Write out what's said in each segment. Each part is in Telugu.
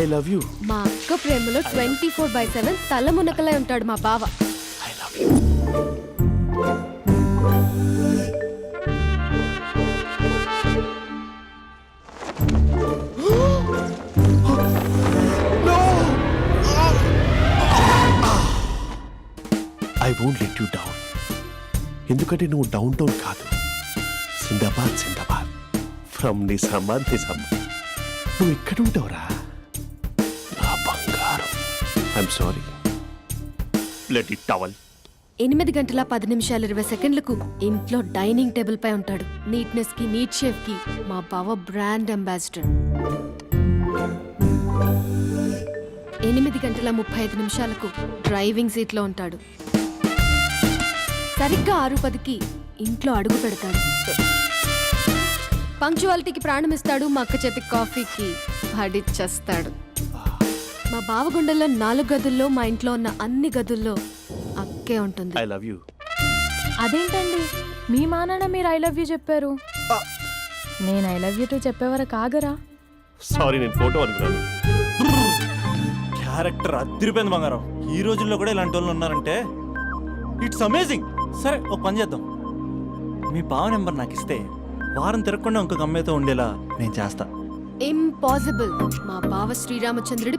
I love you. మా అక్క ప్రేమలో ట్వంటీ ఫోర్ బై సెవెన్ తల మునకలై ఉంటాడు మా బావ. I love you I won't let you down ఎందుకంటే నువ్వు డౌన్ టౌన్ కాదు. Sindbad Sindbad from Nizamabad Nizamabad నువ్వు ఇక్కడ ఉంటావురా? I'm sorry let it towel ఎనిమిది గంటల పది నిమిషాలు ఇరవై సెకండ్లకు ఇంట్లో డైనింగ్ టేబుల్ పై ఉంటాడు నీట్నెస్కి నీట్ షేఫ్కి మా బావ బ్రాండ్ అంబాసిడర్. ఎనిమిది గంటల ముప్పై ఐదు నిమిషాలకు డ్రైవింగ్ సీట్లో ఉంటాడు. సరిగ్గా ఆరు పదికి ఇంట్లో అడుగు పెడతాడు. పంక్చువాలిటీకి ప్రాణం ఇస్తాడు మా అక్క చేతి కాఫీకి పడిచ్చేస్తాడు. మా బావ గుండెల్లో నాలుగు గదుల్లో మా ఇంట్లో ఉన్న అన్ని గదుల్లో అక్కే ఉంటుంది. ఐ లవ్ యూ అదేంటండి? మీ మా నాన్న మీరు ఐ లవ్ యూ చెప్పారు. నేను ఐ లవ్ యూ టు చెప్పేవరకు ఆగరా? సారీ నేను ఫోటో అనుకున్నాను. క్యారెక్టర్ అదిరిపోయింది బంగారం. ఈ రోజుల్లో కూడా ఇలాంటి వాళ్ళు ఉన్నారంటే ఇట్స్ అమేజింగ్ సరే ఒక పని చేద్దాం. మీ బావ నెంబర్ నాకు ఇస్తే వారం తిరగకుండా ఇంకొక అమ్మాయితో ఉండేలా నేను చేస్తా. ఇంపాసిబుల్ మా బావ శ్రీరామచంద్రుడి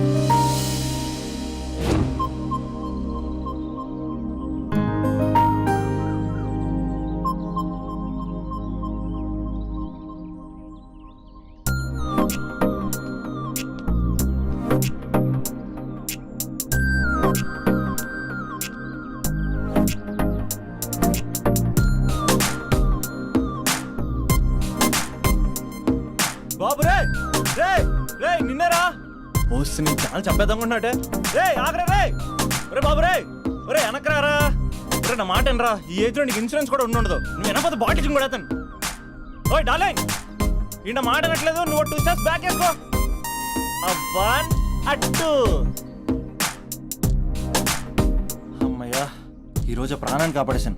ఓస్ నీ చాలా చంపేద్దామన్నట్టే రే ఆగరా రే ఒరే బాబు రే ఒరే వెనకరారా. ఒరే నా మాట ఎనరా ఈ ఏజ్లో నీకు ఇన్సూరెన్స్ కూడా ఉండదు. నువ్వు వెనకపోతే బాటిల్ కూడా అతను ఓయ్ డార్లింగ్. ఈయన మాట అనట్లేదు నువ్వు టూ స్టెప్స్ బ్యాక్ వేసుకో. వన్ అట్టు అమ్మయ్యా ఈరోజు ప్రాణాన్ని కాపాడేశాను.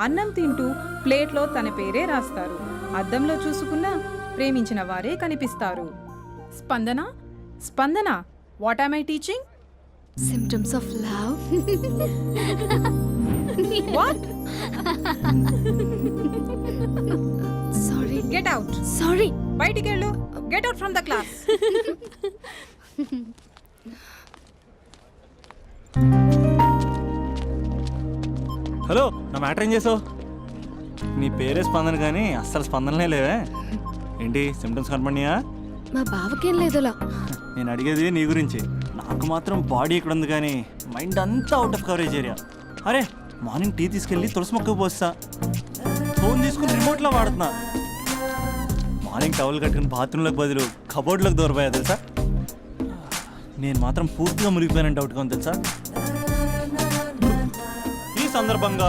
అన్నం తింటూ ప్లేట్లో తన పేరే రాస్తారు. అద్దంలో చూసుకున్నా ప్రేమించిన వారే కనిపిస్తారు. Spandana? Spandana what am I teaching symptoms of love what sorry get out sorry బయటికి వెళ్ళు get out from the class hello నా మ్యాటర్ ఏం చేసావు? నీ పేరే స్పందన కానీ అస్సలు స్పందనలే లేవే. ఏంటి సిమ్టమ్స్ కనపడినాయా? మా బావకేం లేదులా. నేను అడిగేది నీ గురించి. నాకు మాత్రం బాడీ ఇక్కడ ఉంది కానీ మైండ్ అంతా అవుట్ ఆఫ్ కవరేజ్ ఏరియా అరే మార్నింగ్ టీ తీసుకెళ్ళి తులసి మొక్క పోస్తా. ఫోన్ తీసుకుని రిమోట్లో వాడుతున్నా. మార్నింగ్ టవల్ కట్టుకుని బాత్రూంలోకి బదులు కబోర్డ్లోకి దూరపోయా తెలుసా? నేను మాత్రం పూర్తిగా మునిగిపోయానని డౌట్గా ఉంది తెలుసా? ఈ సందర్భంగా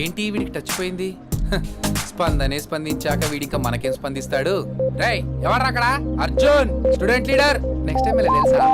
ఏంటి వీడికి టచ్ పోయింది? స్పందనే స్పందించాక వీడిక మనకేం స్పందిస్తాడు? రై ఎవరు అక్కడ? Arjun student leader next time ఇలా తెలుసా?